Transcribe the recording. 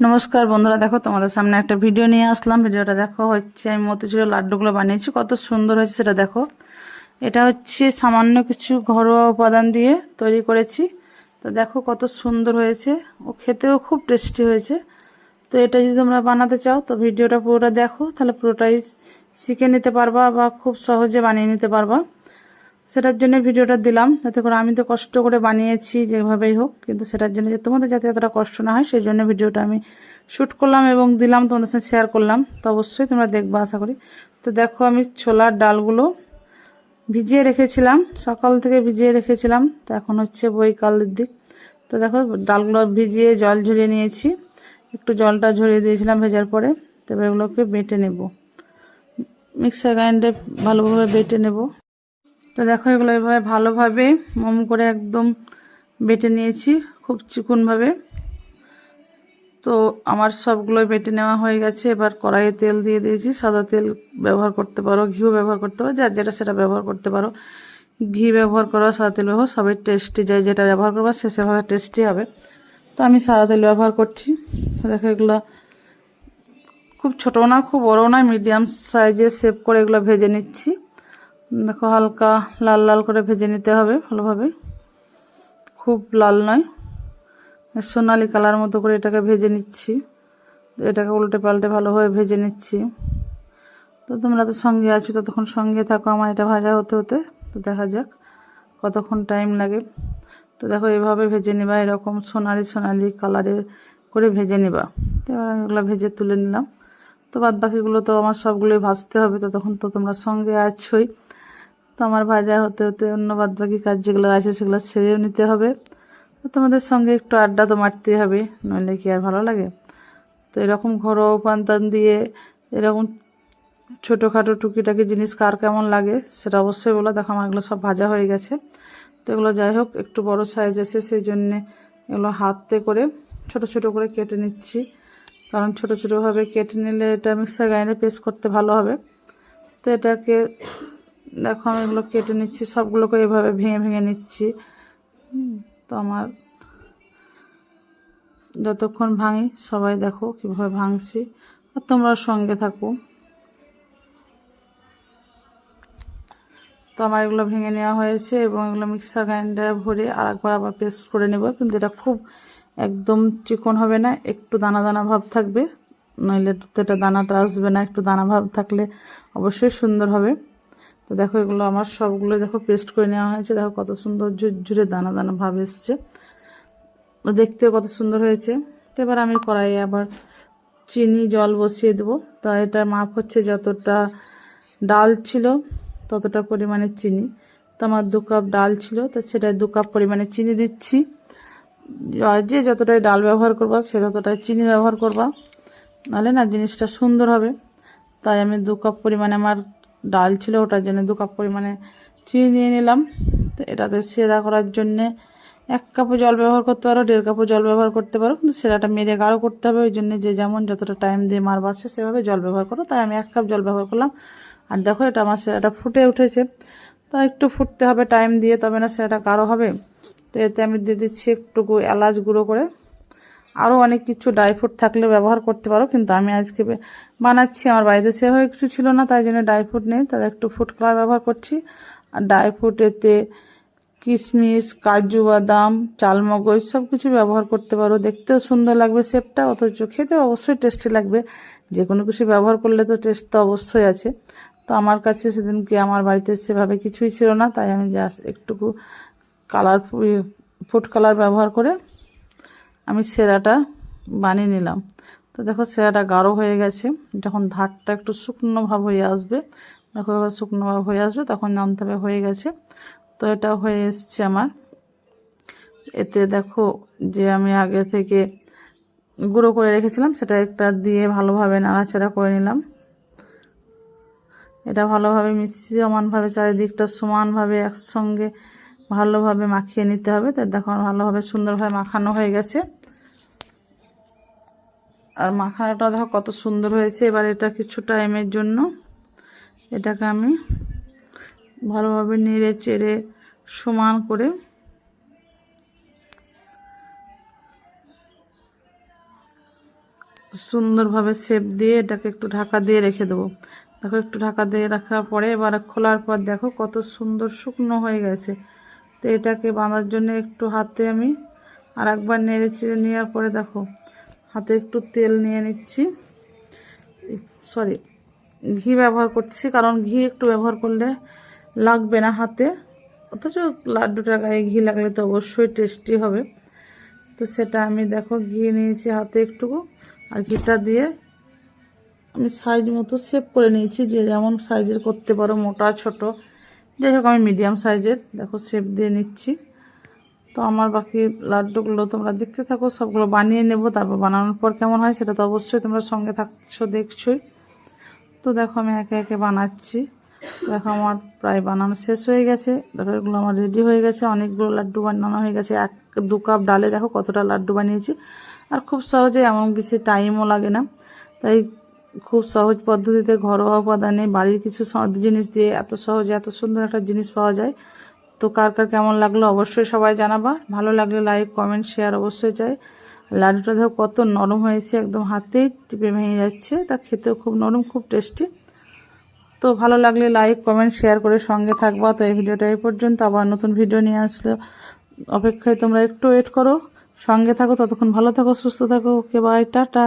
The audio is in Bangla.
নমস্কার বন্ধুরা, দেখো তোমাদের সামনে একটা ভিডিও নিয়ে আসলাম। ভিডিওটা দেখো, হচ্ছে আমি মতিচুরের লাড্ডুগুলো বানিয়েছি, কত সুন্দর হয়েছে সেটা দেখো। এটা হচ্ছে সামান্য কিছু ঘরোয়া উপাদান দিয়ে তৈরি করেছি। তো দেখো কত সুন্দর হয়েছে, ও খেতেও খুব টেস্টি হয়েছে। তো এটা যদি তোমরা বানাতে চাও, তো ভিডিওটা পুরোটা দেখো, তাহলে পুরোটাই শিখে নিতে পারবা বা খুব সহজে বানিয়ে নিতে পারবা। সেটার জন্য ভিডিওটা দিলাম। যাতে করে আমি তো কষ্ট করে বানিয়েছি যেভাবেই হোক, কিন্তু সেটার জন্য যে তোমাদের যাতে এতটা কষ্ট না হয়, সেই জন্য ভিডিওটা আমি শ্যুট করলাম এবং দিলাম, তোমাদের সাথে শেয়ার করলাম। তো অবশ্যই তোমরা দেখবা, আশা করি। তো দেখো আমি ছোলার ডালগুলো ভিজিয়ে রেখেছিলাম, সকাল থেকে ভিজিয়ে রেখেছিলাম। তো এখন হচ্ছে বৈকালের দিক। তো দেখো ডালগুলো ভিজিয়ে জল ঝরিয়ে নিয়েছি। একটু জলটা ঝরিয়ে দিয়েছিলাম ভেজার পরে। তবে এগুলোকে বেটে নেব। মিক্সার গ্রাইন্ডে ভালোভাবে বেটে নেব। তো দেখো এগুলো এভাবে ভালোভাবে মোম করে একদম বেটে নিয়েছি, খুব চিকনভাবে। তো আমার সবগুলোই বেটে নেওয়া হয়ে গেছে। এবার কড়াইয়ে তেল দিয়ে দিয়েছি। সাদা তেল ব্যবহার করতে পারো, ঘিও ব্যবহার করতে পারো, যার যেটা সেটা ব্যবহার করতে পারো। ঘি ব্যবহার করো, সাদা তেল ব্যবহার সবাই টেস্টি যায় যেটা ব্যবহার করবা সে সেভাবে টেস্টি হবে। তো আমি সাদা তেল ব্যবহার করছি। দেখো এগুলো খুব ছোটো না, খুব বড়ো না, মিডিয়াম সাইজে সেভ করে এগুলো ভেজে নিচ্ছি। দেখো হালকা লাল লাল করে ভেজে নিতে হবে ভালোভাবে। খুব লাল নয়। সোনালি কালার মতো করে এটাকে ভেজে নিচ্ছি। এটাকে উল্টে পাল্টে ভালোভাবে ভেজে নিচ্ছি। তো তোমরা তো সঙ্গে আছো, ততক্ষণ সঙ্গে থাকো আমার এটা ভাজা হতে হতে। তো দেখা যাক কতক্ষণ টাইম লাগে। তো দেখো এভাবে ভেজে নিবা, এরকম সোনালি সোনালি কালারের করে ভেজে নিবা। তো এবার আমি এগুলো ভেজে তুলে নিলাম। তো বাদ বাকিগুলো তো আমার সবগুলোই ভাজতে হবে তো তখন তো তোমরা সঙ্গে আছোই। তো আমার ভাজা হতে হতে অন্য বাদ বাকি কাজ যেগুলো আছে, সেগুলো ছেড়েও নিতে হবে। তোমাদের সঙ্গে একটু আড্ডা তো মারতেই হবে, নইলে কি আর ভালো লাগে? তো এরকম ঘরোয়া উপান্তান দিয়ে এরকম ছোটোখাটো টুকিটাকি জিনিস কার কেমন লাগে, সেটা অবশ্যই বলো। দেখো, আমার এগুলো সব ভাজা হয়ে গেছে। তো এগুলো যাই হোক, একটু বড় সাইজ আছে, সেই জন্যে এগুলো হাতে করে ছোট ছোট করে কেটে নিচ্ছি। কারণ ছোট ছোটোভাবে কেটে নিলে এটা মিক্সার গ্রাইন্ডারে পেস্ট করতে ভালো হবে। তো এটাকে দেখো আমি এগুলো কেটে নিচ্ছি, সবগুলোকে এভাবে ভেঙে ভেঙে নিচ্ছি। তো আমার যতক্ষণ ভাঙি, সবাই দেখো কীভাবে ভাঙছি, আর তোমরা সঙ্গে থাকো। তো আমার এগুলো ভেঙে নেওয়া হয়েছে এবং এগুলো মিক্সার গ্রাইন্ডারে ভরে আর একবার আবার পেস্ট করে নেব, কিন্তু এটা খুব একদম চিকন হবে না, একটু দানা দানা ভাব থাকবে, নইলে এটা দানাটা আসবে না, একটু দানা ভাব থাকলে অবশ্যই সুন্দর হবে। তো দেখো, এগুলো আমার সবগুলো দেখো পেস্ট করে নেওয়া হয়েছে। দেখো কত সুন্দর ঝুরঝুরে দানা দানা ভাব এসছে। তো দেখতেও কত সুন্দর হয়েছে। তো এবার আমি কড়াইয়ে আবার চিনি, জল বসিয়ে দেবো। তা এটা মাপ হচ্ছে যতটা ডাল ছিল ততটা পরিমাণে চিনি। তো আমার দু কাপ ডাল ছিল, তো সেটা দু কাপ পরিমাণে চিনি দিচ্ছি। যে যতটাই ডাল ব্যবহার করবা, সে ততটাই চিনি ব্যবহার করবা। নাহলে না জিনিসটা সুন্দর হবে। তাই আমি দু কাপ পরিমাণে আমার ডাল ছিল, ওটার জন্য দু কাপ পরিমাণে চিনি নিয়ে নিলাম। তো এটাতে সেরা করার জন্যে এক কাপও জল ব্যবহার করতে পারো, দেড় কাপও জল ব্যবহার করতে পারো, কিন্তু সেরাটা মেরে গাঢ় করতে হবে। ওই জন্য যে যেমন যতটা টাইম দিয়ে মার বাসে সেভাবে জল ব্যবহার করো। তাই আমি এক কাপ জল ব্যবহার করলাম। আর দেখো এটা আমার সেরাটা ফুটে উঠেছে। তো একটু ফুটতে হবে টাইম দিয়ে, তবে না সেরাটা গাঢ় হবে। তো এতে আমি দিয়ে দিচ্ছি একটুকু এলাচ গুঁড়ো করে। আরও অনেক কিছু ড্রাই ফ্রুট থাকলে ব্যবহার করতে পারো, কিন্তু আমি আজকে বানাচ্ছি, আমার বাড়িতে সেভাবে কিছু ছিল না, তাই জন্য ড্রাই ফ্রুট নেই। তাই একটু ফুড কালার ব্যবহার করছি। আর ড্রাই ফ্রুট এতে কিশমিশ কাজু বাদাম, চালমগজ সব কিছু ব্যবহার করতে পারো। দেখতেও সুন্দর লাগবে শেপটা অথচ খেতে অবশ্যই টেস্টি লাগবে। যে কোনো কিছু ব্যবহার করলে তো টেস্ট তো অবশ্যই আছে। তো আমার কাছে সেদিনকে আমার বাড়িতে সেভাবে কিছুই ছিল না, তাই আমি জাস্ট একটুকু কালার ফুড কালার ব্যবহার করে আমি সেরাটা বানিয়ে নিলাম। তো দেখো সেরাটা গাঢ় হয়ে গেছে। যখন ধারটা একটু শুকনো ভাব হয়ে আসবে, দেখো এবার শুকনো ভাব হয়ে আসবে, তখন জানতে হবে হয়ে গেছে। তো এটা হয়ে এসছে আমার। এতে দেখো যে আমি আগে থেকে গুঁড়ো করে রেখেছিলাম, সেটা একটা দিয়ে ভালোভাবে নাড়াচাড়া করে নিলাম। এটা ভালোভাবে মিশিয়ে সমানভাবে চারিদিকটা সমানভাবে একসঙ্গে ভালোভাবে মাখিয়ে নিতে হবে। তো দেখো ভালোভাবে সুন্দরভাবে মাখানো হয়ে গেছে। আর মাখানোটা দেখো কত সুন্দর হয়েছে। এবার এটা কিছু টাইমের জন্য এটাকে আমি ভালোভাবে নেড়ে চেড়ে সমান করে সুন্দরভাবে শেপ দিয়ে এটাকে একটু ঢাকা দিয়ে রেখে দেবো। দেখো একটু ঢাকা দিয়ে রাখার পরে এবার খোলার পর দেখো কত সুন্দর শুকনো হয়ে গেছে। তো এটাকে বাঁধার জন্য একটু হাতে আমি আর একবার নেড়ে চেড়ে নেওয়ার পরে দেখো হাতে একটু তেল নিয়ে নিচ্ছি। সরি, ঘি ব্যবহার করছি, কারণ ঘি একটু ব্যবহার করলে লাগবে না হাতে। অথচ লাড্ডুটার গায়ে ঘি লাগলে তো অবশ্যই টেস্টি হবে। তো সেটা আমি দেখো, ঘি নিয়েছি হাতে একটুকু, আর ঘিটা দিয়ে আমি সাইজ মতো শেপ করে নিয়েছি যে যেমন সাইজের করতে পারো, মোটা, ছোট। যাই হোক, আমি মিডিয়াম সাইজের দেখো শেপ দিয়ে নিচ্ছি। তো আমার বাকি লাড্ডুগুলো তোমরা দেখতে থাকো, সবগুলো বানিয়ে নেব, তারপর বানানোর পর কেমন হয় সেটা তো অবশ্যই তোমরা সঙ্গে থাকছো, দেখছোই। তো দেখো আমি একে একে বানাচ্ছি। দেখো আমার প্রায় বানানো শেষ হয়ে গেছে। দেখো এগুলো আমার রেডি হয়ে গেছে। অনেকগুলো লাড্ডু বানানো হয়ে গেছে। এক, দু কাপ ডালে দেখো কতটা লাড্ডু বানিয়েছি। আর খুব সহজে এমন বেশি টাইমও লাগে না। তাই খুব সহজ পদ্ধতিতে ঘরোয়া উপাদানে বাড়ির কিছু জিনিস দিয়ে এত সহজে এত সুন্দর একটা জিনিস পাওয়া যায়। তো কার কার কেমন লাগল অবশ্যই সবাই জানাবা। ভালো লাগলে লাইক কমেন্ট শেয়ার অবশ্যই চাই লাড্ডুটা দেখো কত নরম হয়েছে একদম হাতেই টিপে ভেঙে যাচ্ছে। এটা খেতেও খুব নরম, খুব টেস্টি। তো ভালো লাগলে লাইক কমেন্ট শেয়ার করে সঙ্গে থাকবা। তো এই ভিডিওটা এই পর্যন্ত। আবার নতুন ভিডিও নিয়ে আসলে অপেক্ষায় তোমরা একটু ওয়েট করো। সঙ্গে থাকো, ততক্ষণ ভালো থাকো, সুস্থ থাকো। Okay bye tata.